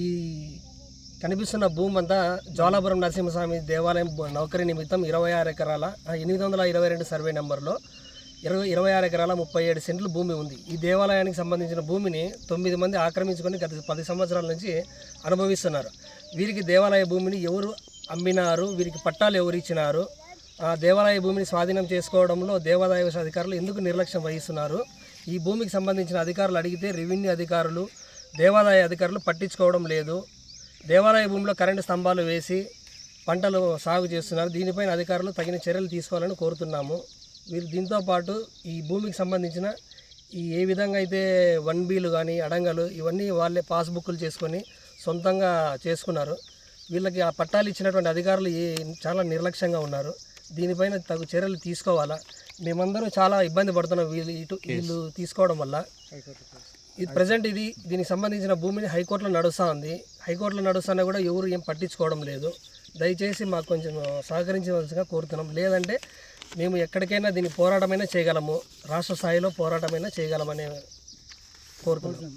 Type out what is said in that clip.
ఈ కనిపిస్తున్న భూమి అంతా జ్వాలాపురం నరసింహస్వామి దేవాలయం నౌకరీ నిమిత్తం ఇరవై ఆరు ఎకరాల ఎనిమిది వందల ఇరవై రెండు సర్వే నెంబర్లో ఇరవై ఇరవై ఆరు ఎకరాల ముప్పై ఏడు సెంట్లు భూమి ఉంది. ఈ దేవాలయానికి సంబంధించిన భూమిని తొమ్మిది మంది ఆక్రమించుకొని గత పది సంవత్సరాల నుంచి అనుభవిస్తున్నారు. వీరికి దేవాలయ భూమిని ఎవరు అమ్మినారు వీరికి పట్టాలు ఎవరు ఇచ్చినారు ఆ దేవాలయ భూమిని స్వాధీనం చేసుకోవడంలో దేవాదాయ అధికారులు ఎందుకు నిర్లక్ష్యం వహిస్తున్నారు ఈ భూమికి సంబంధించిన అధికారులు అడిగితే రెవెన్యూ అధికారులు దేవాదాయ అధికారులు పట్టించుకోవడం లేదు. దేవాలయ భూమిలో కరెంటు స్తంభాలు వేసి పంటలు సాగు చేస్తున్నారు. దీనిపైన అధికారులు తగిన చర్యలు తీసుకోవాలని కోరుతున్నాము. వీరు దీంతో పాటు ఈ భూమికి సంబంధించిన ఈ ఏ విధంగా అయితే వన్ బీలు కానీ అడంగలు ఇవన్నీ వాళ్ళే పాస్బుక్లు చేసుకొని సొంతంగా చేసుకున్నారు. వీళ్ళకి ఆ పట్టాలు ఇచ్చినటువంటి అధికారులు చాలా నిర్లక్ష్యంగా ఉన్నారు. దీనిపైన తగు చర్యలు తీసుకోవాలా? మేమందరం చాలా ఇబ్బంది పడుతున్నాం. వీళ్ళు ఇటు వీళ్ళు తీసుకోవడం వల్ల. ఇది ప్రజెంట్ ఇది దీనికి సంబంధించిన భూమిని హైకోర్టులో నడుస్తూ ఉంది. హైకోర్టులో నడుస్తున్నా కూడా ఎవరు ఏం పట్టించుకోవడం లేదు. దయచేసి మాకు కొంచెం సహకరించవలసిగా కోరుతున్నాం. లేదంటే మేము ఎక్కడికైనా దీన్ని పోరాటమైనా చేయగలము. రాష్ట్ర స్థాయిలో పోరాటమైనా చేయగలమని కోరుతున్నాం